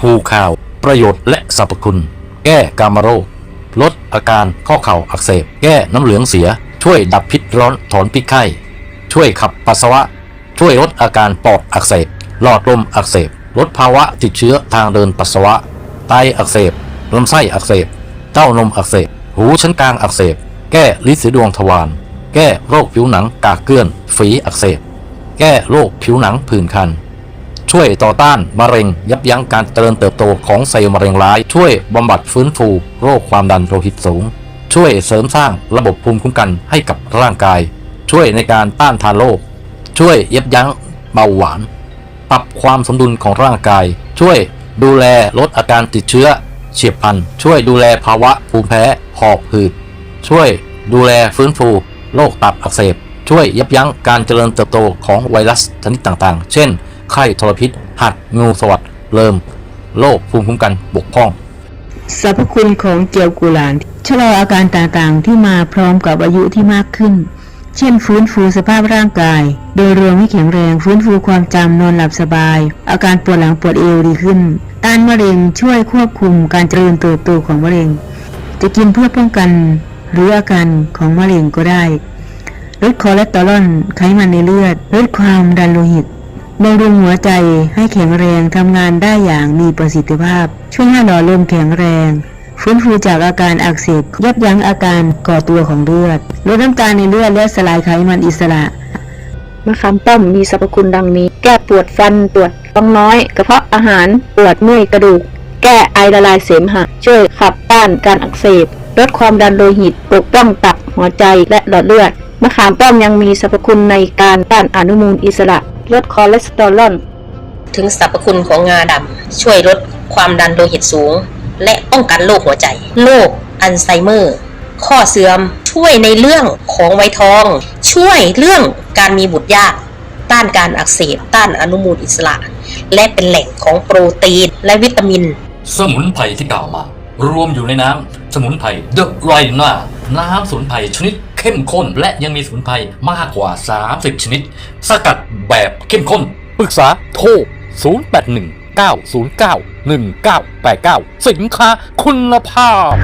ภูข่าว ประโยชน์และสรรพคุณ แก้กามโรค ลดอาการข้อเข่าอักเสบ แก้น้ำเหลืองเสีย ช่วยดับพิษร้อนถอนพิษไข้ ช่วยขับปัสสาวะ ช่วยลดอาการปอดอักเสบ หลอดลมอักเสบ ลดภาวะติดเชื้อทางเดินปัสสาวะ ไตอักเสบลำไส้อักเสบ เต้านมอักเสบ หูชั้นกลางอักเสบ แก้ลิสีดวงทวารแก้โรคผิวหนังกากเกลื่อน ฝีอักเสบ แก้โรคผิวหนังผื่นคัน ช่วยต่อต้านมะเร็ง ยับยั้งการเจริญเติบโตของเซลล์มะเร็งร้าย ช่วยบำบัดฟื้นฟูโรคความดันโลหิตสูง ช่วยเสริมสร้างระบบภูมิคุ้มกันให้กับร่างกาย ช่วยในการต้านทานโรคช่วยยับยั้งเบาหวาน ปรับความสมดุลของร่างกาย ช่วยดูแลลดอาการติดเชื้อเฉียบพลัน ช่วยดูแลภาวะภูมิแพ้หอบหืด ช่วยดูแลฟื้นฟูโรคตับอักเสบ ช่วยยับยั้งการเจริญเติบโตของไวรัสชนิดต่างๆ เช่น ไข้ทรพิษ หัด งูสวัสดเริมโรคภูมิคุ้มกันบกพร่อง สรรพคุณของเจียวกุหลาบชะลออาการต่างๆ ที่มาพร้อมกับอายุที่มากขึ้น เช่น ฟื้นฟูสภาพร่างกาย โดยรวมให้แข็งแรง ฟื้นฟูความจำนอนหลับสบาย อาการปวดหลังปวดเอวดีขึ้น ต้านมะเร็งช่วยควบคุมการเจริญเติบโตของมะเร็ง จะกินเพื่อป้องกันหรืออาการของมะเร็งก็ได้ลดคอเลสเตอรอลไขมันในเลือดลดความดันโลหิต บำรุงหัวใจให้แข็งแรงทำงานได้อย่างมีประสิทธิภาพ ช่วยให้หล่อลมแข็งแรงฟื้นฟูจากอาการอักเสบยับยั้งอาการก่อตัวของเลือดลดน้ำตาลในเลือดและสลายไขมันอิสระมะขามป้อมมีสรรพคุณดังนี้ แก้ปวดฟันปวดท้องน้อย กระเพาะอาหารปวดเมื่อยกระดูก แก้ไอละลายเสมหะ ช่วยขับต้านการอักเสบ ลดความดันโลหิตปกป้องตับหัวใจและหลอดเลือดมะขามป้อมยังมีสรรพคุณในการต้านอนุมูลอิสระ ลดคอเลสเตอรอลถึงสรรพคุณของงาดำช่วยลดความดันโลหิตสูง และป้องกันโรคหัวใจ โรคอัลไซเมอร์ ข้อเสื่อมช่วยในเรื่องของไวทอง ช่วยเรื่องการมีบุตรยาก ต้านการอักเสบ ต้านอนุมูลอิสระ และเป็นแหล่งของโปรตีนและวิตามิน สมุนไพรที่กล่าวมา รวมอยู่ในน้ำสมุนไพรเดอะไรน่า น้ำสมุนไพรชนิดเข้มข้น และยังมีสมุนไพรมากกว่า 30 ชนิด สกัดแบบเข้มข้น ปรึกษาโทร 081 909 1989 สินค้าคุณภาพ